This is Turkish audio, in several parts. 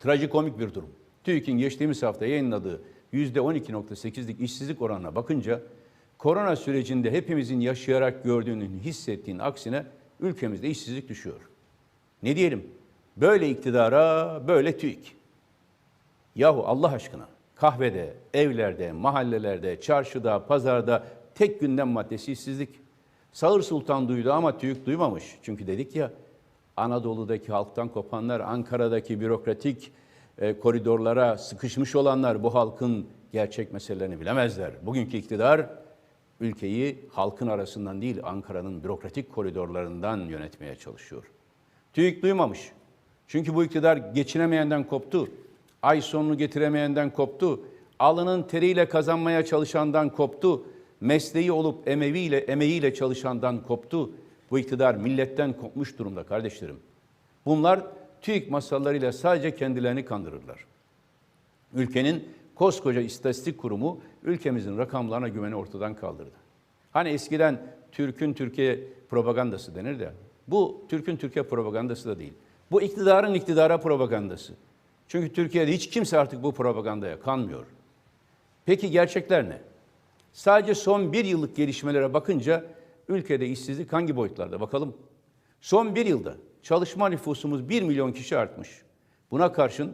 Trajikomik bir durum. TÜİK'in geçtiğimiz hafta yayınladığı %12.8'lik işsizlik oranına bakınca korona sürecinde hepimizin yaşayarak gördüğünün, hissettiğinin aksine ülkemizde işsizlik düşüyor. Ne diyelim? Böyle iktidara, böyle TÜİK. Yahu Allah aşkına kahvede, evlerde, mahallelerde, çarşıda, pazarda tek gündem maddesi işsizlik. Sağır Sultan duydu ama TÜİK duymamış. Çünkü dedik ya Anadolu'daki halktan kopanlar, Ankara'daki bürokratik e, koridorlara sıkışmış olanlar bu halkın gerçek meselelerini bilemezler. Bugünkü iktidar ülkeyi halkın arasından değil Ankara'nın bürokratik koridorlarından yönetmeye çalışıyor. TÜİK duymamış. Çünkü bu iktidar geçinemeyenden koptu. Ay sonunu getiremeyenden koptu. Alının teriyle kazanmaya çalışandan koptu. Mesleği olup emeviyle, emeğiyle çalışandan koptu. Bu iktidar milletten kopmuş durumda kardeşlerim. Bunlar TÜİK masallarıyla sadece kendilerini kandırırlar. Ülkenin koskoca istatistik kurumu ülkemizin rakamlarına güveni ortadan kaldırdı. Hani eskiden Türk'ün Türkiye propagandası denir de bu Türk'ün Türkiye propagandası da değil. Bu iktidarın iktidara propagandası. Çünkü Türkiye'de hiç kimse artık bu propagandaya kanmıyor. Peki gerçekler ne? Sadece son bir yıllık gelişmelere bakınca ülkede işsizlik hangi boyutlarda bakalım. Son bir yılda çalışma nüfusumuz 1 milyon kişi artmış. Buna karşın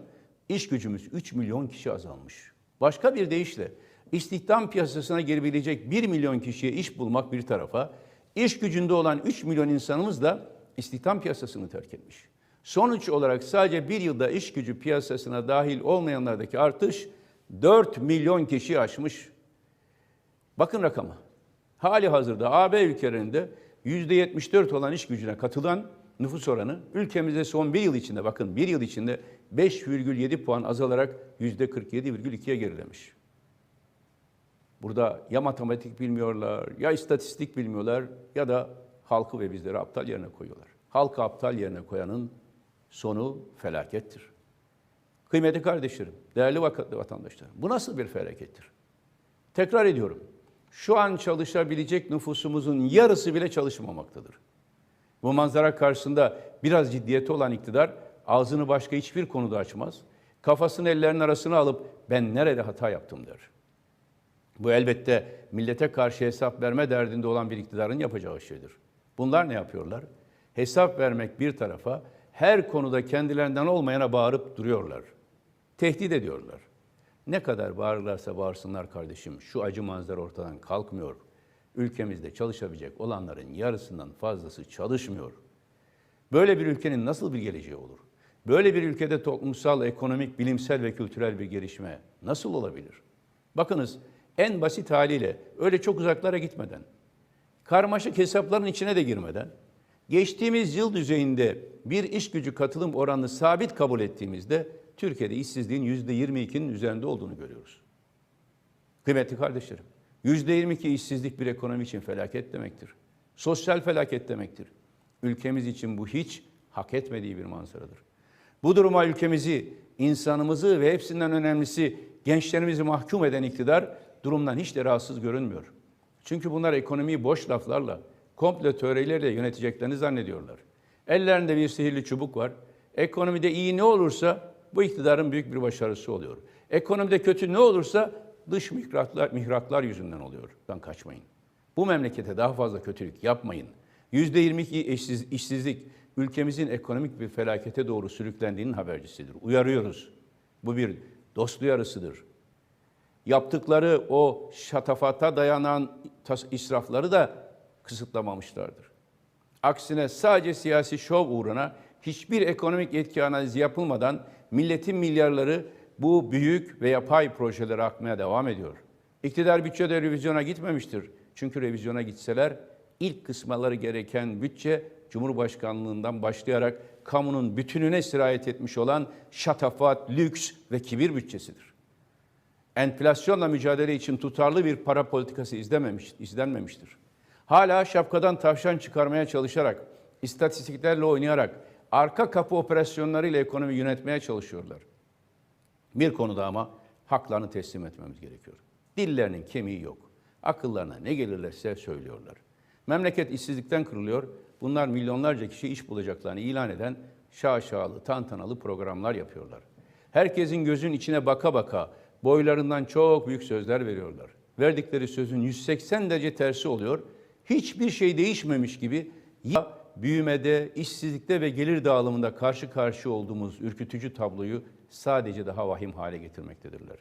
iş gücümüz 3 milyon kişi azalmış. Başka bir deyişle istihdam piyasasına girebilecek 1 milyon kişiye iş bulmak bir tarafa, iş gücünde olan 3 milyon insanımız da istihdam piyasasını terk etmiş. Sonuç olarak sadece bir yılda iş gücü piyasasına dahil olmayanlardaki artış 4 milyon kişi aşmış. Bakın rakama. Hali hazırda AB ülkelerinde %74 olan iş gücüne katılan nüfus oranı ülkemizde son bir yıl içinde bakın bir yıl içinde 5,7 puan azalarak %47,2'ye gerilemiş. Burada ya matematik bilmiyorlar, ya istatistik bilmiyorlar ya da halkı ve bizleri aptal yerine koyuyorlar. Halkı aptal yerine koyanın sonu felakettir. Kıymetli kardeşlerim, değerli vatandaşlarım, bu nasıl bir felakettir? Tekrar ediyorum, şu an çalışabilecek nüfusumuzun yarısı bile çalışmamaktadır. Bu manzara karşısında biraz ciddiyeti olan iktidar ağzını başka hiçbir konuda açmaz. Kafasını ellerinin arasına alıp ben nerede hata yaptım der. Bu elbette millete karşı hesap verme derdinde olan bir iktidarın yapacağı şeydir. Bunlar ne yapıyorlar? Hesap vermek bir tarafa her konuda kendilerinden olmayana bağırıp duruyorlar. Tehdit ediyorlar. Ne kadar bağırırlarsa bağırsınlar kardeşim şu acı manzara ortadan kalkmıyor. Ülkemizde çalışabilecek olanların yarısından fazlası çalışmıyor. Böyle bir ülkenin nasıl bir geleceği olur? Böyle bir ülkede toplumsal, ekonomik, bilimsel ve kültürel bir gelişme nasıl olabilir? Bakınız en basit haliyle öyle çok uzaklara gitmeden, karmaşık hesapların içine de girmeden, geçtiğimiz yıl düzeyinde bir iş gücü katılım oranını sabit kabul ettiğimizde Türkiye'de işsizliğin %22'nin üzerinde olduğunu görüyoruz. Kıymetli kardeşlerim, %22 işsizlik bir ekonomi için felaket demektir. Sosyal felaket demektir. Ülkemiz için bu hiç hak etmediği bir manzaradır. Bu duruma ülkemizi, insanımızı ve hepsinden önemlisi gençlerimizi mahkum eden iktidar durumdan hiç de rahatsız görünmüyor. Çünkü bunlar ekonomiyi boş laflarla, komple teorileriyle yöneteceklerini zannediyorlar. Ellerinde bir sihirli çubuk var. Ekonomide iyi ne olursa bu iktidarın büyük bir başarısı oluyor. Ekonomide kötü ne olursa dış mihraklar, mihraklar yüzünden oluyor. Ben kaçmayın. Bu memlekete daha fazla kötülük yapmayın. %22 işsiz, işsizlik ülkemizin ekonomik bir felakete doğru sürüklendiğinin habercisidir. Uyarıyoruz. Bu bir dost uyarısıdır. Yaptıkları o şatafata dayanan israfları da kısıtlamamışlardır. Aksine sadece siyasi şov uğruna hiçbir ekonomik etki analizi yapılmadan milletin milyarları bu büyük ve yapay projelere akmaya devam ediyor. İktidar bütçede revizyona gitmemiştir. Çünkü revizyona gitseler ilk kısmaları gereken bütçe Cumhurbaşkanlığından başlayarak kamunun bütününe sirayet etmiş olan şatafat, lüks ve kibir bütçesidir. Enflasyonla mücadele için tutarlı bir para politikası izlememiş, izlenmemiştir. Hala şapkadan tavşan çıkarmaya çalışarak, istatistiklerle oynayarak, arka kapı operasyonlarıyla ekonomi yönetmeye çalışıyorlar. Bir konuda ama haklarını teslim etmemiz gerekiyor. Dillerinin kemiği yok. Akıllarına ne gelirlerse söylüyorlar. Memleket işsizlikten kırılıyor. Bunlar milyonlarca kişi iş bulacaklarını ilan eden şaşalı, tantanalı programlar yapıyorlar. Herkesin gözün içine baka baka boylarından çok büyük sözler veriyorlar. Verdikleri sözün 180 derece tersi oluyor. Hiçbir şey değişmemiş gibi ya büyümede, işsizlikte ve gelir dağılımında karşı karşıya olduğumuz ürkütücü tabloyu sadece daha vahim hale getirmektedirler.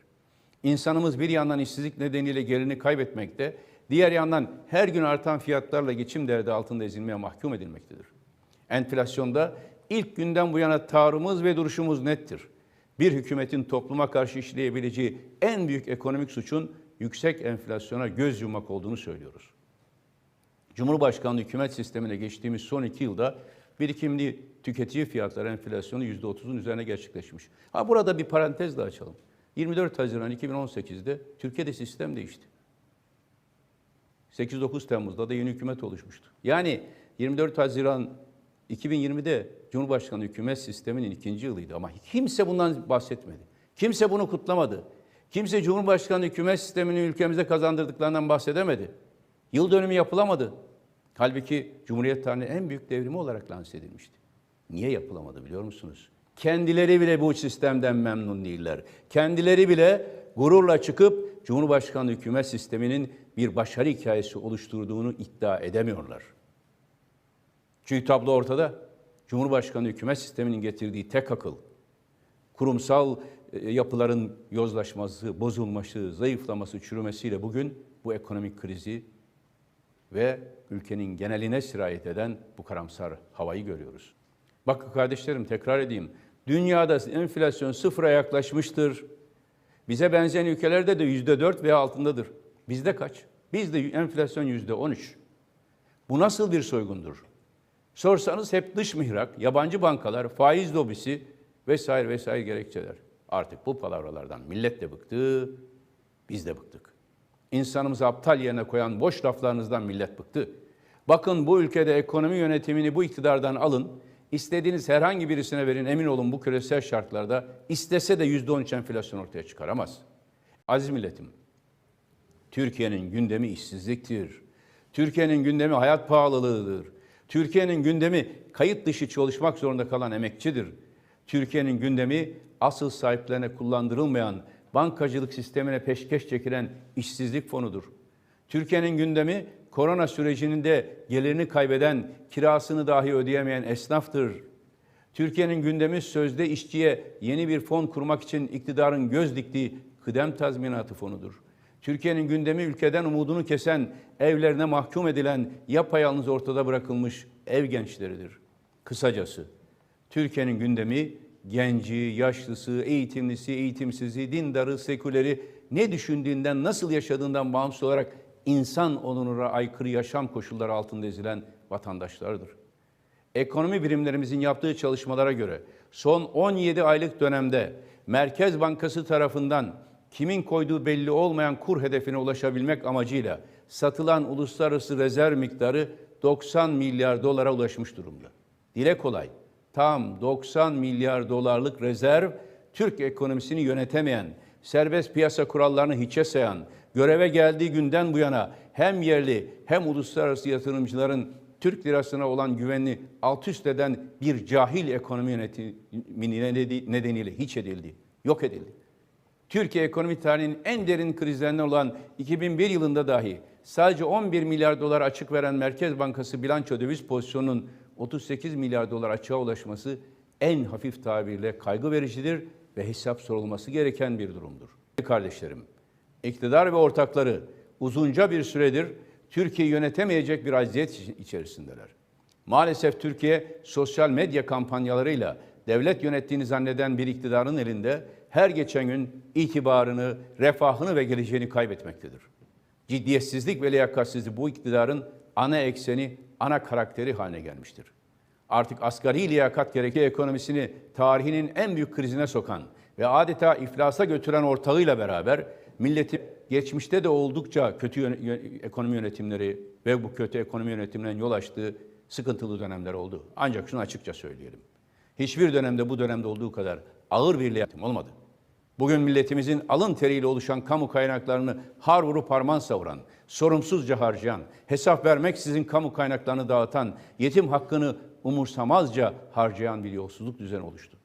İnsanımız bir yandan işsizlik nedeniyle gelirini kaybetmekte, diğer yandan her gün artan fiyatlarla geçim derdi altında ezilmeye mahkum edilmektedir. Enflasyonda ilk günden bu yana tavrımız ve duruşumuz nettir. Bir hükümetin topluma karşı işleyebileceği en büyük ekonomik suçun yüksek enflasyona göz yummak olduğunu söylüyoruz. Cumhurbaşkanlığı hükümet sistemine geçtiğimiz son iki yılda birikimli tüketici fiyatları enflasyonu %30'un üzerine gerçekleşmiş. Ha burada bir parantez de açalım. 24 Haziran 2018'de Türkiye'de sistem değişti. 8-9 Temmuz'da da yeni hükümet oluşmuştu. Yani 24 Haziran 2020'de Cumhurbaşkanı hükümet sisteminin ikinci yılıydı ama kimse bundan bahsetmedi. Kimse bunu kutlamadı. Kimse Cumhurbaşkanı hükümet sisteminin ülkemize kazandırdıklarından bahsedemedi. Yıl dönümü yapılamadı. Halbuki Cumhuriyet tarihinin en büyük devrimi olarak lanse edilmişti. Niye yapılamadı biliyor musunuz? Kendileri bile bu sistemden memnun değiller. Kendileri bile gururla çıkıp Cumhurbaşkanı hükümet sisteminin bir başarı hikayesi oluşturduğunu iddia edemiyorlar. Çünkü tablo ortada. Cumhurbaşkanı hükümet sisteminin getirdiği tek akıl, kurumsal e, yapıların yozlaşması, bozulması, zayıflaması, çürümesiyle bugün bu ekonomik krizi ve ülkenin geneline sirayet eden bu karamsar havayı görüyoruz. Bakın kardeşlerim tekrar edeyim. Dünyada enflasyon sıfıra yaklaşmıştır. Bize benzeyen ülkelerde de yüzde dört veya altındadır. Bizde kaç? Bizde enflasyon yüzde on üç. Bu nasıl bir soygundur? Sorsanız hep dış mihrak, yabancı bankalar, faiz lobisi vesaire vesaire gerekçeler. Artık bu palavralardan millet de bıktı, biz de bıktık. İnsanımızı aptal yerine koyan boş laflarınızdan millet bıktı. Bakın bu ülkede ekonomi yönetimini bu iktidardan alın, istediğiniz herhangi birisine verin emin olun bu küresel şartlarda istese de yüzde on üç enflasyon ortaya çıkaramaz. Aziz milletim, Türkiye'nin gündemi işsizliktir. Türkiye'nin gündemi hayat pahalılığıdır. Türkiye'nin gündemi kayıt dışı çalışmak zorunda kalan emekçidir. Türkiye'nin gündemi asıl sahiplerine kullandırılmayan bankacılık sistemine peşkeş çekilen işsizlik fonudur. Türkiye'nin gündemi korona sürecinin de gelirini kaybeden, kirasını dahi ödeyemeyen esnaftır. Türkiye'nin gündemi sözde işçiye yeni bir fon kurmak için iktidarın göz diktiği kıdem tazminatı fonudur. Türkiye'nin gündemi ülkeden umudunu kesen, evlerine mahkum edilen, yapayalnız ortada bırakılmış ev gençleridir. Kısacası Türkiye'nin gündemi genci, yaşlısı, eğitimlisi, eğitimsizi, dindarı, seküleri ne düşündüğünden, nasıl yaşadığından bağımsız olarak insan onuruna aykırı yaşam koşulları altında ezilen vatandaşlardır. Ekonomi birimlerimizin yaptığı çalışmalara göre son 17 aylık dönemde Merkez Bankası tarafından kimin koyduğu belli olmayan kur hedefine ulaşabilmek amacıyla satılan uluslararası rezerv miktarı 90 milyar dolara ulaşmış durumda. Dile kolay, tam 90 milyar dolarlık rezerv Türk ekonomisini yönetemeyen, serbest piyasa kurallarını hiçe sayan, göreve geldiği günden bu yana hem yerli hem uluslararası yatırımcıların Türk lirasına olan güvenini alt üst eden bir cahil ekonomi yönetimi nedeniyle hiç edildi, yok edildi. Türkiye ekonomi tarihinin en derin krizlerinden olan 2001 yılında dahi sadece 11 milyar dolar açık veren Merkez Bankası bilanço döviz pozisyonunun 38 milyar dolar açığa ulaşması en hafif tabirle kaygı vericidir ve hesap sorulması gereken bir durumdur. Kardeşlerim, iktidar ve ortakları uzunca bir süredir Türkiye'yi yönetemeyecek bir aziyet içerisindeler. Maalesef Türkiye sosyal medya kampanyalarıyla devlet yönettiğini zanneden bir iktidarın elinde her geçen gün itibarını, refahını ve geleceğini kaybetmektedir. Ciddiyetsizlik ve liyakatsizlik bu iktidarın ana ekseni, ana karakteri haline gelmiştir. Artık asgari liyakat gerekli ekonomisini tarihinin en büyük krizine sokan ve adeta iflasa götüren ortağıyla beraber milleti geçmişte de oldukça kötü yön- ekonomi yönetimleri ve bu kötü ekonomi yönetimlerinin yol açtığı sıkıntılı dönemler oldu. Ancak şunu açıkça söyleyelim. Hiçbir dönemde bu dönemde olduğu kadar ağır bir liyatim olmadı. Bugün milletimizin alın teriyle oluşan kamu kaynaklarını har vurup harman savuran, sorumsuzca harcayan, hesap vermeksizin kamu kaynaklarını dağıtan, yetim hakkını umursamazca harcayan bir yolsuzluk düzeni oluştu.